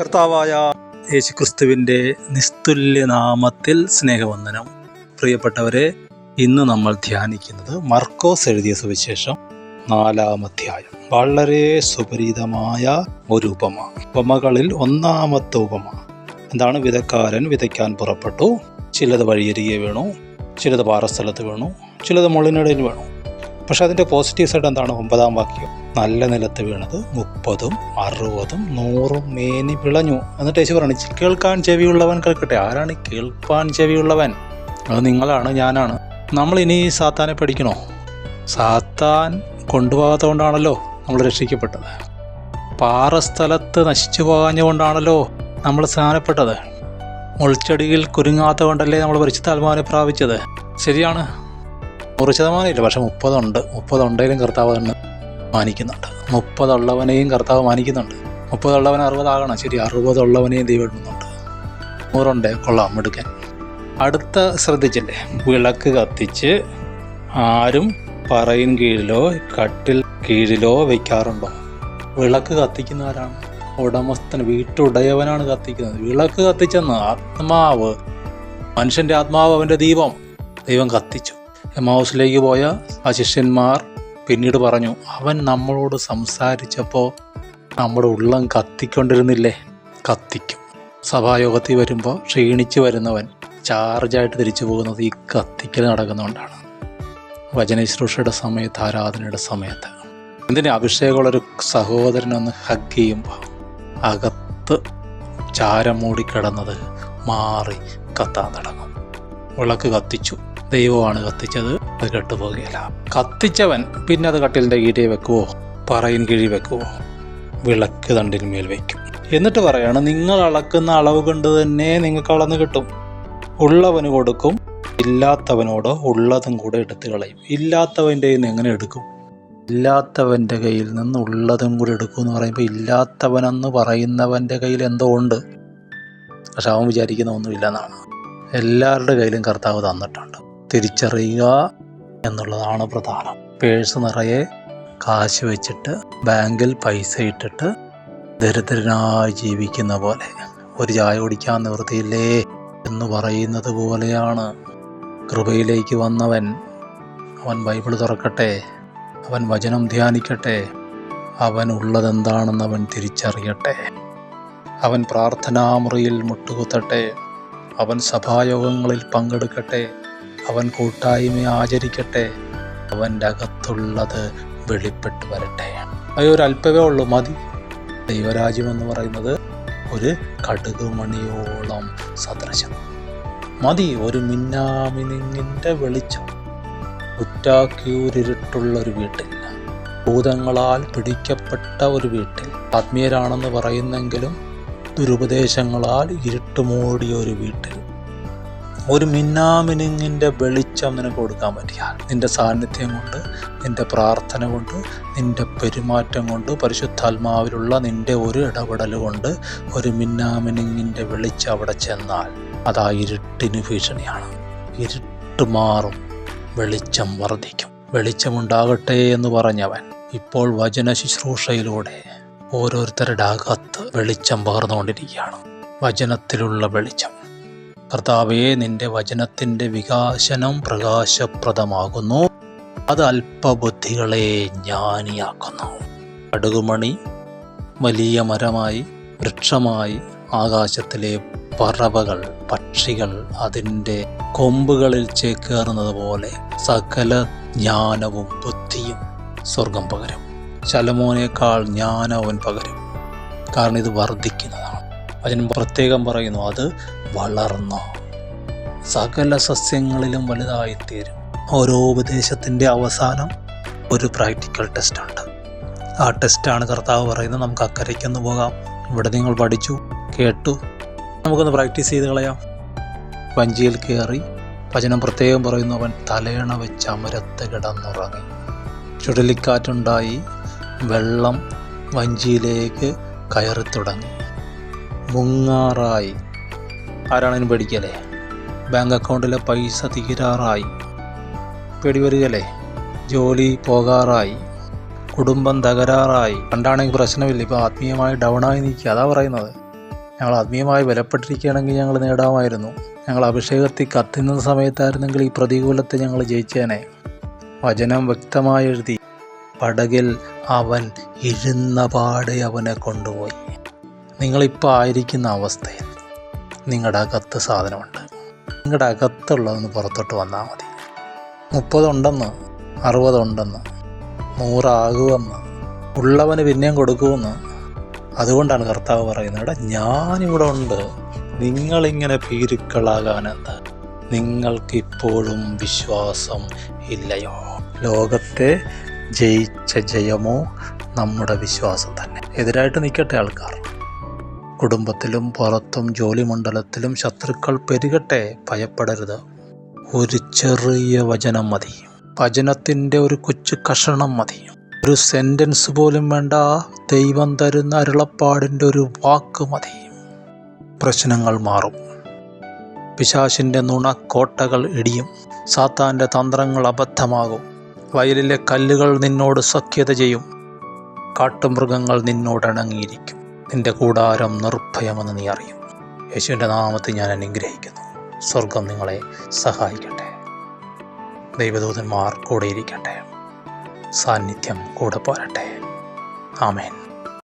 കർത്താവായ യേശുക്രിസ്തുവിന്റെ നിസ്തുല്യ നാമത്തിൽ സ്നേഹവന്ദനം. പ്രിയപ്പെട്ടവരെ ഇന്ന് നമ്മൾ ധ്യാനിക്കുന്നത് മർക്കോസ് എഴുതിയ സുവിശേഷം നാലാം അധ്യായം. വളരെ സുപരീതമായ ഒരു ഉപമ. ഉപമകളിൽ ഒന്നാമത്തെ ഉപമ. എന്താണ്? വിതക്കാരൻ വിതയ്ക്കാൻ പുറപ്പെട്ടു. ചിലത് വഴിയരികെ വീണു. ചിലത് പാറസ്ഥലത്ത് വീണു. ചിലത് മുള്ളിനിടയിൽ വീണു. പക്ഷെ അതിന്റെ പോസിറ്റീവ് സൈഡ് എന്താണ്? ഒമ്പതാം വാക്യം. നല്ല നിലത്ത് വീണത് മുപ്പതും അറുപതും നൂറും മേനി വിളഞ്ഞു എന്നിട്ട് യേശു പറഞ്ഞു "ചി- കേൾക്കാൻ ചെവിയുള്ളവൻ കേൾക്കട്ടെ. ആരാണ് കേൾപ്പാൻ ചെവിയുള്ളവൻ? അത് നിങ്ങളാണ് ഞാനാണ്. നമ്മൾ ഇനി സാത്താനെ പഠിക്കണോ? സാത്താൻ കൊണ്ടുപോകാത്തതുകൊണ്ടാണല്ലോ നമ്മൾ രക്ഷിക്കപ്പെട്ടത്. പാറസ്ഥലത്ത് നശിച്ചു പോകാഞ്ഞുകൊണ്ടാണല്ലോ നമ്മൾ സ്നാനപ്പെട്ടത്. മുൾച്ചെടിയിൽ കുരുങ്ങാത്ത കൊണ്ടല്ലേ നമ്മൾ പരിശുദ്ധാത്മാവിനെ പ്രാപിച്ചത്. ശരിയാണ്. നൂറ് ശതമാനമില്ല പക്ഷെ മുപ്പതുണ്ട്. മുപ്പതുണ്ടെങ്കിലും കർത്താവ് തന്നെ. മാനിക്കുന്നുണ്ട് മുപ്പതുള്ളവനെയും കർത്താവ് മാനിക്കുന്നുണ്ട്. മുപ്പതുള്ളവൻ അറുപതാകണം. ശരി അറുപതുള്ളവനെയും ദൈവം ഇടുന്നുണ്ട്. നൂറുണ്ട്. കൊള്ളാം. എടുക്കാൻ അടുത്ത ശ്രദ്ധിച്ചില്ലേ? വിളക്ക് കത്തിച്ച് ആരും പറയിൻ കീഴിലോ കട്ടിൽ കീഴിലോ വയ്ക്കാറുണ്ടോ? വിളക്ക് കത്തിക്കുന്നവരാണ്. ഉടമസ്ഥൻ വീട്ടുടയവനാണ് കത്തിക്കുന്നത്. വിളക്ക് കത്തിച്ചെന്ന് ആത്മാവ് മനുഷ്യന്റെ ആത്മാവ് അവന്റെ ദീപം. ദൈവം കത്തിച്ചു. എം ഹൗസിലേക്ക് പോയ ആ ശിഷ്യന്മാർ പിന്നീട് പറഞ്ഞു അവൻ നമ്മളോട് സംസാരിച്ചപ്പോൾ നമ്മുടെ ഉള്ളം കത്തിക്കൊണ്ടിരുന്നില്ലേ? കത്തിക്കും. സഭായോഗത്തിൽ വരുമ്പോൾ ക്ഷീണിച്ച് വരുന്നവൻ ചാർജായിട്ട് തിരിച്ചു പോകുന്നത് ഈ കത്തിക്കൽ നടക്കുന്നതുകൊണ്ടാണ് വചനശുശ്രൂഷയുടെ സമയത്ത് ആരാധനയുടെ സമയത്ത്. എന്തിനു അഭിഷേകമുള്ളൊരു സഹോദരനൊന്ന് ഹഗ് ചെയ്യുമ്പോൾ അകത്ത് ചാരം മൂടിക്കിടന്നത് മാറി കത്താൻ തുടങ്ങും. വിളക്ക് കത്തിച്ചു. ദൈവമാണ് കത്തിച്ചത്. അത് കെട്ടുപോകുകയില്ല. കത്തിച്ചവൻ പിന്നെ അത് കട്ടിലിന്റെ കീഴിൽ വെക്കുവോ? പറയിൻ കീഴിൽ വെക്കുവോ? വിളക്ക് തണ്ടിന്മേൽ വെക്കും. എന്നിട്ട് പറയാണ് നിങ്ങൾ അളക്കുന്ന അളവ് കൊണ്ട് തന്നെ നിങ്ങൾക്ക് അളന്ന് കിട്ടും. ഉള്ളവന് കൊടുക്കും ഇല്ലാത്തവനോട് ഉള്ളതും കൂടെ എടുത്തു കളയും. ഇല്ലാത്തവന്റെ നിന്ന് എങ്ങനെ എടുക്കും? ഇല്ലാത്തവന്റെ കയ്യിൽ നിന്ന് ഉള്ളതും കൂടെ എടുക്കും എന്ന് പറയുമ്പോൾ ഇല്ലാത്തവനെന്ന് പറയുന്നവന്റെ കയ്യിൽ എന്തോ ഉണ്ട്. പക്ഷെ അവൻ വിചാരിക്കുന്ന ഒന്നുമില്ല എന്നാണ്. എല്ലാവരുടെ കയ്യിലും കർത്താവ് തന്നിട്ടുണ്ട്. തിരിച്ചറിയുക എന്നുള്ളതാണ് പ്രധാനം. പേഴ്സ് നിറയെ കാശ് വെച്ചിട്ട് ബാങ്കിൽ പൈസ ഇട്ടിട്ട് ദരിദ്രനായി ജീവിക്കുന്ന പോലെ ഒരു ചായ കുടിക്കാൻ നിവൃത്തിയില്ലേ എന്ന് പറയുന്നത് പോലെയാണ്. കൃപയിലേക്ക് വന്നവൻ അവൻ ബൈബിൾ തുറക്കട്ടെ അവൻ വചനം ധ്യാനിക്കട്ടെ അവൻ ഉള്ളതെന്താണെന്ന് അവൻ തിരിച്ചറിയട്ടെ. അവൻ പ്രാർത്ഥനാമുറിയിൽ മുട്ടുകുത്തട്ടെ അവൻ സഭായോഗങ്ങളിൽ പങ്കെടുക്കട്ടെ അവൻ കൂട്ടായ്മ ആചരിക്കട്ടെ. അവന്റെ അകത്തുള്ളത് വെളിപ്പെട്ട് വരട്ടെ. അതൊരല്പമേ ഉള്ളൂ മതി. ദൈവരാജ്യം എന്ന് പറയുന്നത് ഒരു കടുകുമണിയോളം സദൃശം. മതി ഒരു മിന്നാമിനിങ്ങിന്റെ വെളിച്ചം. കുറ്റാക്യൂരിട്ടുള്ള ഒരു വീട്ടിൽ. ഭൂതങ്ങളാൽ പിടിക്കപ്പെട്ട ഒരു വീട്ടിൽ. ആത്മീയരാണെന്ന് പറയുന്നെങ്കിലും ദുരുപദേശങ്ങളാൽ ഇരുട്ടുമൂടിയ ഒരു വീട്ടിൽ. ഒരു മിന്നാമിനുങ്ങിന്റെ വെളിച്ചം നിനക്ക് കൊടുക്കാൻ പറ്റിയാൽ നിന്റെ സാന്നിധ്യം കൊണ്ട് നിന്റെ പ്രാർത്ഥന കൊണ്ട് നിന്റെ പെരുമാറ്റം കൊണ്ട് പരിശുദ്ധാത്മാവിലുള്ള നിന്റെ ഒരു ഇടപെടൽ കൊണ്ട് ഒരു മിന്നാമിനുങ്ങിന്റെ വെളിച്ചം അവിടെ ചെന്നാൽ അതാ ഇരുട്ടിന് ഭീഷണിയാണ്. ഇരുട്ട് മാറും വെളിച്ചം വർദ്ധിക്കും. വെളിച്ചമുണ്ടാകട്ടെ എന്ന് പറഞ്ഞവൻ ഇപ്പോൾ വചന ശുശ്രൂഷയിലൂടെ ഓരോരുത്തരുടെ അകത്ത് വെളിച്ചം പകർന്നുകൊണ്ടിരിക്കുകയാണ്. വചനത്തിലുള്ള വെളിച്ചം. കർത്താവേ നിന്റെ വചനത്തിന്റെ വികാസനം പ്രകാശപ്രദമാകുന്നു. അത് അല്പബുദ്ധികളെ ജ്ഞാനിയാക്കുന്നു. കടുകുമണി വലിയ മരമായി വൃക്ഷമായി ആകാശത്തിലെ പറവകൾ പക്ഷികൾ അതിന്റെ കൊമ്പുകളിൽ ചേക്കേറുന്നത് പോലെ സകല ജ്ഞാനവും ബുദ്ധിയും സ്വർഗം പകരും. ശലമോനേക്കാൾ ജ്ഞാനവൻ പകരും. കാരണം ഇത് വർദ്ധിക്കുന്നതാണ് അതിന് പ്രത്യേകം പറയുന്നു അത് വളർന്നു? സകല സസ്യങ്ങളിലും വലുതായിത്തീരും. ഓരോ ഉപദേശത്തിന്റെ അവസാനം ഒരു പ്രാക്ടിക്കൽ ടെസ്റ്റുണ്ട് ആ ടെസ്റ്റാണ് കർത്താവ് പറയുന്നത്. നമുക്ക് അക്കരയ്ക്കൊന്ന് പോകാം. ഇവിടെ നിങ്ങൾ പഠിച്ചു കേട്ടു. നമുക്കൊന്ന് പ്രാക്ടീസ് ചെയ്ത് കളയാം. വഞ്ചിയിൽ കയറി വചനം പ്രത്യേകം പറയുന്നു അവൻ തലയണ വെച്ച് അമരത്ത് കിടന്നുറങ്ങി. ചുഴലിക്കാറ്റുണ്ടായി വെള്ളം വഞ്ചിയിലേക്ക് കയറി തുടങ്ങി മുങ്ങാറായി. ആരാണെങ്കിലും പേടിക്കല്ലേ? ബാങ്ക് അക്കൗണ്ടിലെ പൈസ തീരാറായി. പേടി വരികയല്ലേ ജോലി പോകാറായി. കുടുംബം തകരാറായി. പണ്ടാണെങ്കിൽ പ്രശ്നമില്ല. ഇപ്പോൾ ആത്മീയമായി ഡൗണായി നിൽക്കുക. അതാ പറയുന്നത്. ഞങ്ങൾ ആത്മീയമായി വിലപ്പെട്ടിരിക്കുകയാണെങ്കിൽ ഞങ്ങൾ നേടാമായിരുന്നു. ഞങ്ങൾ അഭിഷേകത്തിൽ കത്തുന്ന സമയത്തായിരുന്നെങ്കിൽ ഈ പ്രതികൂലത്തെ ഞങ്ങൾ ജയിച്ചേനെ. വചനം വ്യക്തമായി എഴുതി. പടകിൽ അവൻ ഇരുന്ന പാടെ അവനെ കൊണ്ടുപോയി. നിങ്ങളിപ്പോൾ ആയിരിക്കുന്ന അവസ്ഥയിൽ നിങ്ങളുടെ അകത്ത് സാധനമുണ്ട്. നിങ്ങളുടെ അകത്തുള്ളതെന്ന് പുറത്തോട്ട് വന്നാൽ മതി. മുപ്പതുണ്ടെന്ന് അറുപതുണ്ടെന്ന് നൂറാകുമെന്ന് ഉള്ളവന് പിന്നെയും കൊടുക്കുമെന്ന് അതുകൊണ്ടാണ് കർത്താവ് പറയുന്നത്. എടാ ഞാനിവിടെ ഉണ്ട്. നിങ്ങളിങ്ങനെ പീരുക്കളാകാനെന്ത് നിങ്ങൾക്കിപ്പോഴും വിശ്വാസം ഇല്ലയോ? ലോകത്തെ ജയിച്ച ജയമോ നമ്മുടെ വിശ്വാസം തന്നെ. എതിരായിട്ട് നിൽക്കട്ടെ ആൾക്കാർ. കുടുംബത്തിലും പുറത്തും ജോലി മണ്ഡലത്തിലും ശത്രുക്കൾ പെരുകട്ടെ ഭയപ്പെടരുത്. ഒരു ചെറിയ വചനം മതി. വചനത്തിന്റെ ഒരു കൊച്ചു കഷണം മതി. ഒരു സെന്റൻസ് പോലും വേണ്ട. ദൈവം തരുന്ന അരുളപ്പാടിന്റെ ഒരു വാക്ക് മതി. പ്രശ്നങ്ങൾ മാറും. പിശാശിന്റെ നുണക്കോട്ടകൾ ഇടിയും. സാത്താന്റെ തന്ത്രങ്ങൾ അബദ്ധമാകും. വയലിലെ കല്ലുകൾ നിന്നോട് സഖ്യത ചെയ്യും. കാട്ടുമൃഗങ്ങൾ നിന്നോട് നിന്റെ കൂടാരം നിർഭയമെന്ന് നീ അറിയും. യേശുവിന്റെ നാമത്തിൽ ഞാൻ അനുഗ്രഹിക്കുന്നു. സ്വർഗം നിങ്ങളെ സഹായിക്കട്ടെ. ദൈവദൂതന്മാർ കൂടെ ഇരിക്കട്ടെ. സാന്നിധ്യം കൂടെ പോരട്ടെ. ആമേൻ.